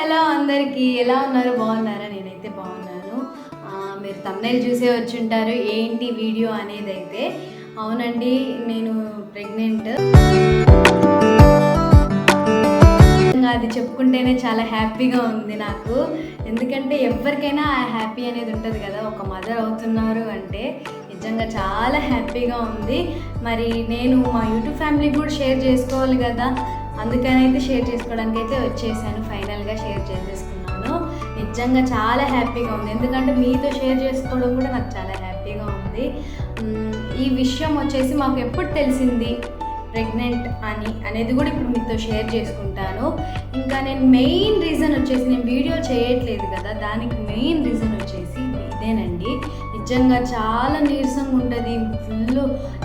Hello అందరికీ? ఎలా ఉన్నారు? బాగున్నారా? నేనైతే బాగున్నాను. మీరు తమ్నైల్ చూసే వచ్చి ఉంటారు ఏంటి వీడియో అనేది అయితే అవునండి నేను ప్రెగ్నెంట్ అది చెప్పుకుంటేనే చాలా హ్యాపీగా ఉంది నాకు. ఎందుకంటే ఎవరికైనా ఆ హ్యాపీ అనేది ఉంటుంది కదా. ఒక మదర్ అవుతున్నారు అంటే నిజంగా చాలా హ్యాపీగా ఉంది. మరి నేను మా యూట్యూబ్ ఫ్యామిలీకి కూడా షేర్ చేసుకోవాలి కదా. అందుకని అయితే షేర్ చేసుకోవడానికి అయితే వచ్చేసాను. ఫైనల్గా షేర్ చేసేసుకున్నాను. నిజంగా చాలా హ్యాపీగా ఉంది. ఎందుకంటే మీతో షేర్ చేసుకోవడం కూడా నాకు చాలా హ్యాపీగా ఉంది. ఈ విషయం వచ్చేసి మాకు ఎప్పుడు తెలిసింది ప్రెగ్నెంట్ అని అనేది కూడా ఇప్పుడు మీతో షేర్ చేసుకుంటాను. ఇంకా నేను మెయిన్ రీజన్ వచ్చేసి నేను వీడియో చేయట్లేదు కదా దానికి మెయిన్ రీజన్ వచ్చేసి అంతేనండి నిజంగా చాలా నీరసంగా ఉంటుంది. ఫుల్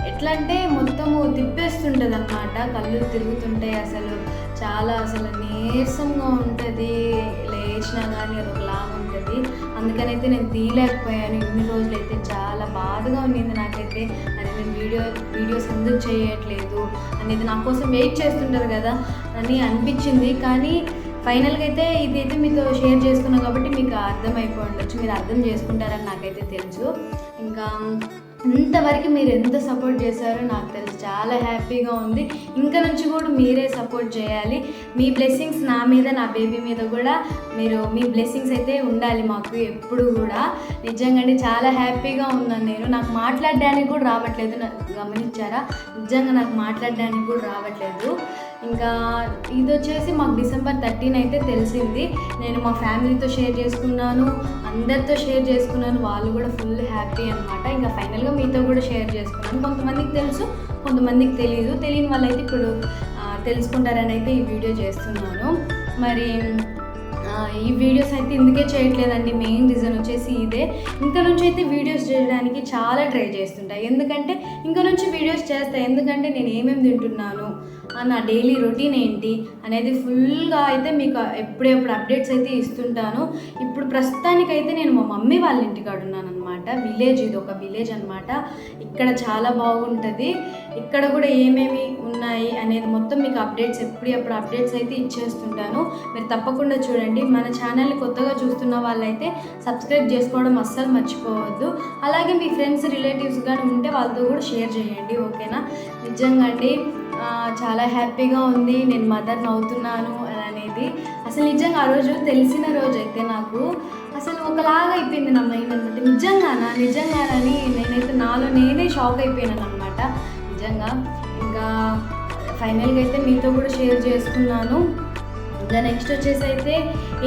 ఎట్లా అంటే మొత్తము తిప్పేస్తుంటుంది అనమాట కళ్ళు తిరుగుతుంటాయి అసలు. చాలా అసలు నీరసంగా ఉంటుంది. లేచినా కానీ ఒకలా ఉంటుంది. అందుకనైతే నేను తీయలేకపోయాను. ఇన్ని రోజులు అయితే చాలా బాధగా ఉన్నింది నాకైతే. అది నేను వీడియో వీడియోస్ ఎందుకు చేయట్లేదు? అనేది నా కోసం వెయిట్ చేస్తుంటారు కదా అని అనిపించింది. కానీ ఫైనల్గా అయితే ఇదైతే మీతో షేర్ చేసుకున్నా కాబట్టి మీకు అర్థమైపోయి ఉండొచ్చు మీరు అర్థం చేసుకుంటారని నాకైతే తెలుసు. ఇంకా ఇంతవరకు మీరు ఎంత సపోర్ట్ చేశారో నాకు తెలుసు చాలా హ్యాపీగా ఉంది. ఇంకా నుంచి కూడా మీరే సపోర్ట్ చేయాలి. మీ బ్లెస్సింగ్స్ నా మీద నా బేబీ మీద కూడా మీరు మీ బ్లెస్సింగ్స్ అయితే ఉండాలి మాకు ఎప్పుడు కూడా. నిజంగా చాలా హ్యాపీగా ఉన్నాను నేను. నాకు మాట్లాడడానికి కూడా రావట్లేదు. గమనించారా? నిజంగా నాకు మాట్లాడడానికి కూడా రావట్లేదు. ఇంకా ఇది వచ్చేసి మాకు డిసెంబర్ థర్టీన్ అయితే తెలిసింది. నేను మా ఫ్యామిలీతో షేర్ చేసుకున్నాను అందరితో షేర్ చేసుకున్నాను. వాళ్ళు కూడా ఫుల్ హ్యాపీ అనమాట ఇంకా ఫైనల్గా మీతో కూడా షేర్ చేసుకున్నాను. కొంతమందికి తెలుసు కొంతమందికి తెలియదు తెలియని వాళ్ళైతే ఇప్పుడు తెలుసుకుంటారని అయితే ఈ వీడియో చేస్తున్నాను. మరి ఈ వీడియోస్ అయితే ఇందుకే చేయట్లేదండి. మెయిన్ రీజన్ వచ్చేసి ఇదే. ఇంకా నుంచి అయితే వీడియోస్ చేయడానికి చాలా ట్రై చేస్తుంటా. ఎందుకంటే ఇంకా నుంచి వీడియోస్ చేస్తా. ఎందుకంటే నేను ఏమేమి తింటున్నాను నా డైలీ రొటీన్ ఏంటి అనేది ఫుల్గా అయితే మీకు ఎప్పుడెప్పుడు అప్డేట్స్ అయితే ఇస్తుంటాను. ఇప్పుడు ప్రస్తుతానికైతే నేను మా మమ్మీ వాళ్ళ ఇంటికాడ ఉన్నాను అనమాట విలేజ్ ఇది ఒక విలేజ్ అనమాట ఇక్కడ చాలా బాగుంటుంది. ఇక్కడ కూడా ఏమేమి ఉన్నాయి అనేది మొత్తం మీకు అప్డేట్స్ ఎప్పుడప్పుడు అప్డేట్స్ అయితే ఇచ్చేస్తుంటాను. మీరు తప్పకుండా చూడండి. మన ఛానల్ని కొత్తగా చూస్తున్న వాళ్ళైతే సబ్స్క్రైబ్ చేసుకోవడం అస్సలు మర్చిపోవద్దు. అలాగే మీ ఫ్రెండ్స్ రిలేటివ్స్ కానీ ఉంటే వాళ్ళతో కూడా షేర్ చేయండి ఓకేనా నిజంగా అండి చాలా హ్యాపీగా ఉంది. నేను మదర్ని అవుతున్నాను అనేది. అసలు నిజంగా ఆ రోజు తెలిసిన రోజు అయితే నాకు అసలు ఒకలాగా అయిపోయింది నా మైండ్ అనమాట నిజంగానా? నిజంగానని నేనైతే నాలో నేనే షాక్ అయిపోయాను అనమాట నిజంగా. ఇంకా ఫైనల్గా అయితే మీతో కూడా షేర్ చేసుకున్నాను. ఇంకా నెక్స్ట్ వచ్చేసి అయితే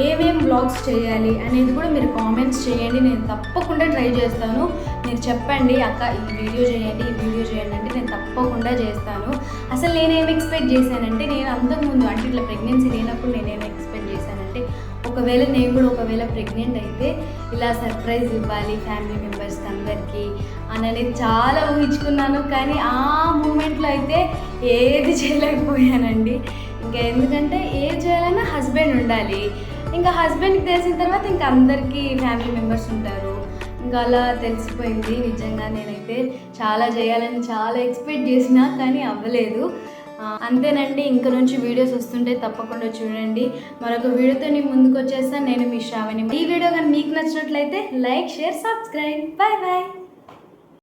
ఏమేం బ్లాగ్స్ చేయాలి అనేది కూడా మీరు కామెంట్స్ చేయండి. నేను తప్పకుండా ట్రై చేస్తాను. మీరు చెప్పండి అక్క ఈ వీడియో చేయండి ఈ వీడియో చేయండి అంటే నేను తప్పకుండా చేస్తాను. అసలు నేనేం ఎక్స్పెక్ట్ చేశానంటే నేను అంతకుముందు అంటే ఇట్లా ప్రెగ్నెన్సీ లేనప్పుడు నేనేం ఎక్స్పెక్ట్ ఒకవేళ నేను కూడా ఒకవేళ ప్రెగ్నెంట్ అయితే ఇలా సర్ప్రైజ్ ఇవ్వాలి ఫ్యామిలీ మెంబర్స్కి అందరికీ అని అనేది చాలా ఊహించుకున్నాను. కానీ ఆ మూమెంట్లో అయితే ఏది చేయలేకపోయానండి. ఇంకా ఎందుకంటే ఏం చేయాలన్నా హస్బెండ్ ఉండాలి. ఇంకా హస్బెండ్కి తెలిసిన తర్వాత ఇంకా అందరికీ ఫ్యామిలీ మెంబర్స్ ఉంటారు. ఇంకా అలా తెలిసిపోయింది. నిజంగా నేనైతే చాలా చేయాలని చాలా ఎక్స్పెక్ట్ చేసినా కానీ అవ్వలేదు. అంతేనండి ఇంక నుంచి వీడియోస్ వస్తుంటే తప్పకుండా చూడండి. మరొక వీడియోతో నేను ముందుకు వచ్చేస్తాను. నేను మీ శ్రావణి. ఈ వీడియో కానీ మీకు నచ్చినట్లయితే like share subscribe. Bye bye